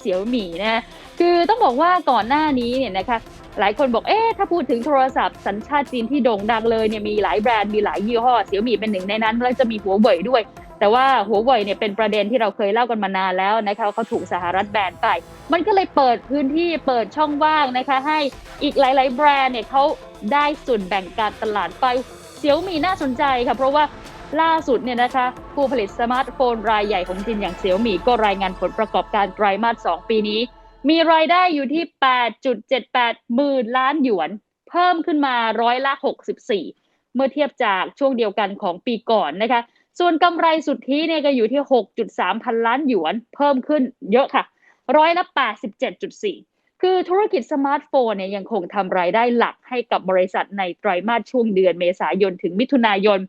เสี่ยวหมี่นะคือต้องบอกว่าก่อนหน้านี้เนี่ยนะคะหลายคนบอกเอ๊ะถ้าพูดถึงโทรศัพท์สัญชาติจีนที่โด่งดังเลยเนี่ยมีหลายแบรนด์มีหลายยี่ห้อเสี่ยวหมี่เป็นหนึ่งในนั้นแล้วจะมีหัวเว่ยด้วย แต่ว่าหัวเว่ยเนี่ยเป็นประเด็นที่เราเคยเล่ากันมานานแล้วนะคะเขาถูกสหรัฐแบนไป มันก็เลยเปิดพื้นที่เปิดช่องว่างนะคะ ให้อีกหลาย ๆ แบรนด์เนี่ยเขาได้ส่วนแบ่งการตลาดไปเสี่ยวหมี่น่าสนใจค่ะเพราะว่า ล่าสุดเนี่ยนะคะผู้ผลิตสมาร์ทโฟนรายใหญ่ของจีนอย่างเสี่ยวหมี่ก็รายงานผลประกอบการไตรมาส 2 ปีนี้ มีรายได้อยู่ที่ 8.78 หมื่นล้านหยวน เพิ่มขึ้นมาร้อยละ 64 เมื่อเทียบจากช่วงเดียวกันของปีก่อนนะคะ ส่วนกำไรสุทธิเนี่ยก็อยู่ที่ 6.3 พันล้านหยวน เพิ่มขึ้นเยอะค่ะ ร้อยละ 87.4คือธุรกิจสมาร์ทโฟนเนี่ยยังคงทำรายได้หลักให้กับบริษัทในไตรมาสช่วงเดือนเมษายนถึงมิถุนายน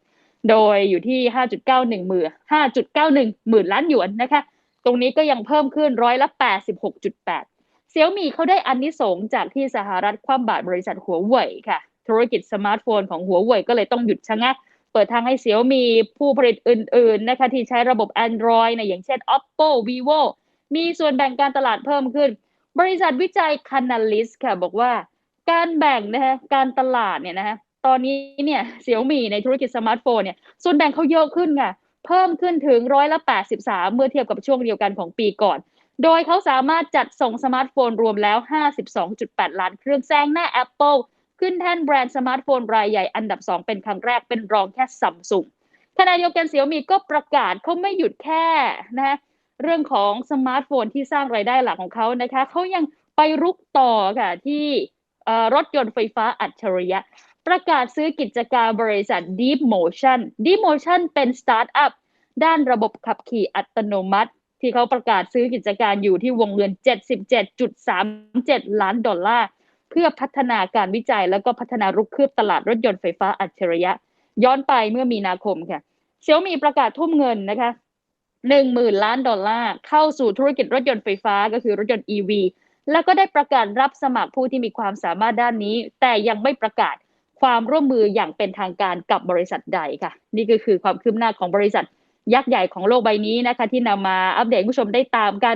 โดยอยู่ที่ 5.91หมื่น5.91หมื่นล้านหยวนนะคะ ตรงนี้ก็ยังเพิ่มขึ้นร้อยละ 86.8เสี่ยวมีเขาได้อันนี้สงส์จากที่สหรัฐคว่ำบาตรบริษัทหัวเว่ยค่ะ ธุรกิจสมาร์ทโฟนของหัวเว่ยก็เลยต้องหยุดชะงัก เปิดทางให้เสี่ยวมีผู้ผลิตอื่นๆนะคะที่ใช้ระบบ Android นะอย่างเช่น Oppo Vivo มีส่วนแบ่งการตลาดเพิ่มขึ้น บริษัทวิจัย Canalys ค่ะบอกว่าการแบ่งนะคะการตลาดเนี่ยนะคะ ตอนนี้เนี่ยเสี่ยวมี่ในธุรกิจสมาร์ทโฟนเนี่ยส่วนแบ่งเขาเยอะขึ้นค่ะเพิ่มขึ้นถึงร้อยละ 83 เมื่อเทียบกับช่วงเดียวกันของปีก่อน โดยเขาสามารถจัดส่งสมาร์ทโฟนรวมแล้ว 52.8 ล้านเครื่องแซงหน้า Apple ขึ้นแท่นแบรนด์สมาร์ทโฟนรายใหญ่อันดับ 2 เป็นครั้งแรกเป็นรองแค่ซัมซุงขณะเดียวกันเสี่ยวมีก็ประกาศเขาไม่หยุดแค่นะคะเรื่องของสมาร์ทโฟนที่สร้างรายได้หลักของเขานะคะเขายังไปรุกต่อค่ะที่เอ่อรถยนต์ไฟฟ้าอัจฉริยะ ประกาศซื้อกิจการบริษัท Deep Motion Deep Motion เป็นสตาร์ทอัพด้านระบบขับขี่อัตโนมัติ ที่เขาประกาศซื้อกิจการอยู่ที่วงเงิน 77.37 ล้านดอลลาร์ เพื่อพัฒนาการวิจัยแล้วก็พัฒนารุกคืบตลาดรถยนต์ไฟฟ้าอัจฉริยะ ย้อนไปเมื่อมีนาคมค่ะเซี่ยมีประกาศทุ่มเงินนะคะหนึ่งหมื่นล้านดอลลาร์ เข้าสู่ธุรกิจรถยนต์ไฟฟ้าก็คือรถยนต์ EV แล้วก็ได้ประกาศรับสมัครผู้ที่มีความสามารถด้านนี้ แต่ยังไม่ประกาศ ความร่วมมืออย่างเป็นทางการกับบริษัทใดค่ะ นี่ก็คือความคืบหน้าของบริษัทยักษ์ใหญ่ของโลกใบนี้นะคะ ที่นำมาอัปเดตผู้ชมได้ตามกัน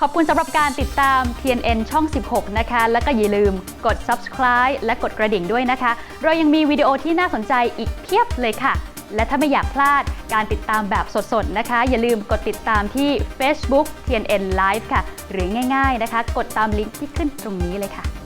ขอบคุณสำหรับการติดตาม TNN ช่อง 16 นะคะ แล้วก็อย่าลืมกด subscribe และกดกระดิ่งด้วยนะคะ เรายังมีวิดีโอที่น่าสนใจอีกเพียบเลยค่ะ และถ้าไม่อยากพลาดการติดตามแบบสดๆนะคะ อย่าลืมกดติดตามที่ Facebook TNN Live ค่ะ หรือง่าย ๆนะคะ กดตามลิงก์ที่ขึ้นตรงนี้เลยค่ะ